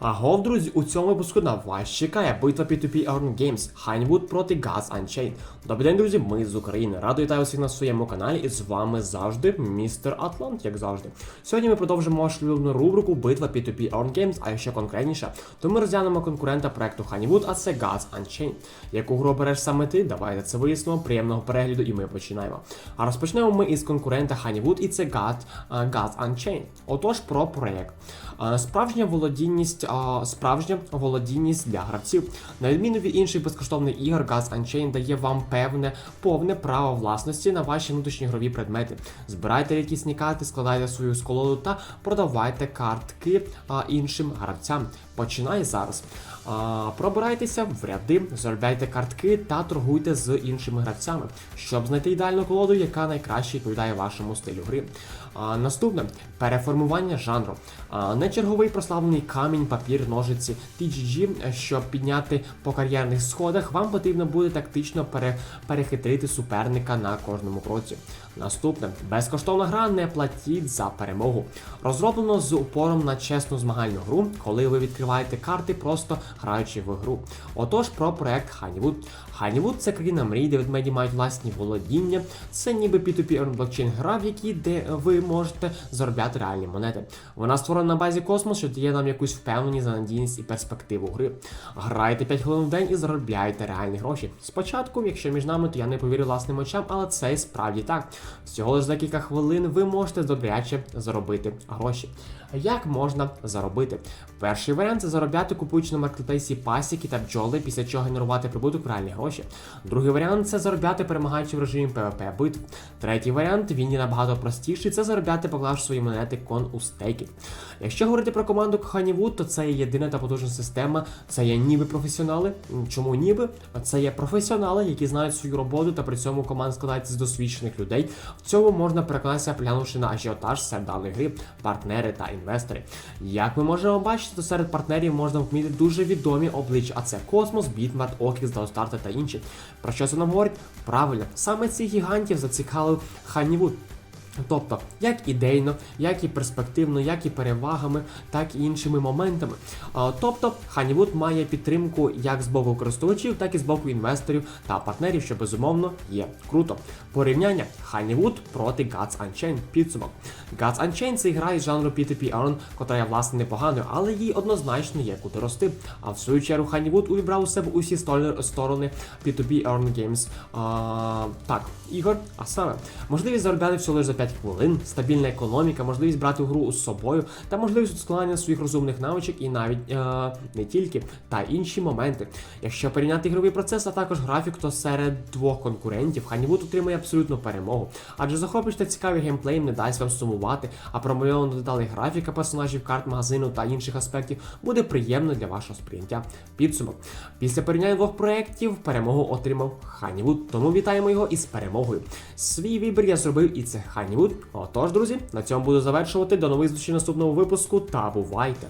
Агов, друзі, у цьому випуску на вас чекає битва P2P Earn Games Хайнвуд проти Gas Unchained. Добрий день, друзі, ми з України. Радо вітаю всіх на своєму каналі і з вами завжди містер Атлант, як завжди. Сьогодні ми продовжимо вашу улюблену рубрику Битва P2P Earn Games, а якщо конкретніше, то ми розглянемо конкурента проекту Honeywood, а це Gas Unchained. Яку гру береш саме ти? Давайте це вияснимо. Приємного перегляду і ми починаємо. А розпочнемо ми із конкурента Honeywood і це Gas, а, Gas Unchained. Отож, про проект. А, Справжня володінність, а, справжня володінність для гравців. На відміну від інших безкоштовних ігор, Gas Unchained дає вам певне повне право власності на ваші внутрішні ігрові предмети. Збирайте рідкісні карти, складайте свою сколоду та продавайте картки а, іншим гравцям. Починай зараз. А, пробирайтеся в ряди, заробляйте картки та торгуйте з іншими гравцями, щоб знайти ідеальну колоду, яка найкраще відповідає вашому стилю гри. А, наступне переформування жанру. А, не черговий прославлений камінь, папір, ножиці TGG, е, щоб підняти по кар'єрних сходах, вам потрібно буде тактично пере, перехитрити суперника на кожному кроці. Наступне безкоштовна гра, не платіть за перемогу. Розроблено з упором на чесну змагальну гру, коли ви відкриваєте карти, просто граючи в гру. Отож, про проект Honeywood. Honeywood – це країна мрій, де ведмеді мають власні володіння. Це ніби P2P блокчейн гра, в якій де ви можете заробляти реальні монети. Вона створена на базі космос, що дає нам якусь впевненість, надійність і перспективу гри. Грайте 5 хвилин в день і заробляйте реальні гроші. Спочатку, якщо між нами, то я не повірю власним очам, але це і справді так. Всього лише за кілька хвилин ви можете добряче заробити гроші. Як можна заробити? Перший варіант це заробляти купуючи на маркетплейсі пасіки та бджоли, після чого генерувати прибуток в реальні гроші. Другий варіант це заробляти перемагаючи в режимі PvP битв. Третій варіант він є набагато простіший, це заробляти поклавши свої монети кон у стейки. Якщо говорити про команду Honeywood, то це є єдина та потужна система, це є ніби професіонали. Чому ніби? Це є професіонали, які знають свою роботу, та при цьому команда складається з досвідчених людей. В цьому можна переконатися, поглянувши на ажіотаж серед даної гри, партнери та інвестори. Як ми можемо бачити, то серед партнерів можна вміти дуже відомі обличчя, а це Космос, Бітмарт, Окікс, Даустарта та інші. Про що це нам говорить? Правильно, саме цих гігантів зацікавив Honeywood. Тобто, як ідейно, як і перспективно, як і перевагами, так і іншими моментами. Тобто, Honeywood має підтримку як з боку користувачів, так і з боку інвесторів та партнерів, що безумовно є круто. Порівняння Honeywood проти Gods Unchained підсумок. Gods Unchained це гра із жанру P2P Earn, котра є власне непоганою, але їй однозначно є куди рости. А в свою чергу Honeywood увібрав у себе усі сторони P2P Earn Games. А, так, ігор, а саме можливість заробляти всього лише за 5 хвилин, стабільна економіка, можливість брати гру з собою та можливість удосконалення своїх розумних навичок і навіть е, не тільки, та інші моменти. Якщо порівняти ігровий процес, а також графік, то серед двох конкурентів Honeywood отримує абсолютну перемогу, адже захоплюючи та цікавий геймплей не дасть вам сумувати, а промальовано деталей графіка персонажів, карт магазину та інших аспектів буде приємно для вашого сприйняття. Підсумок. Після порівняння двох проєктів перемогу отримав Honeywood, тому вітаємо його із перемогою. Свій вибір я зробив і це Honeywood. Отож, друзі, на цьому буду завершувати. До нових зустрічей наступного випуску та бувайте!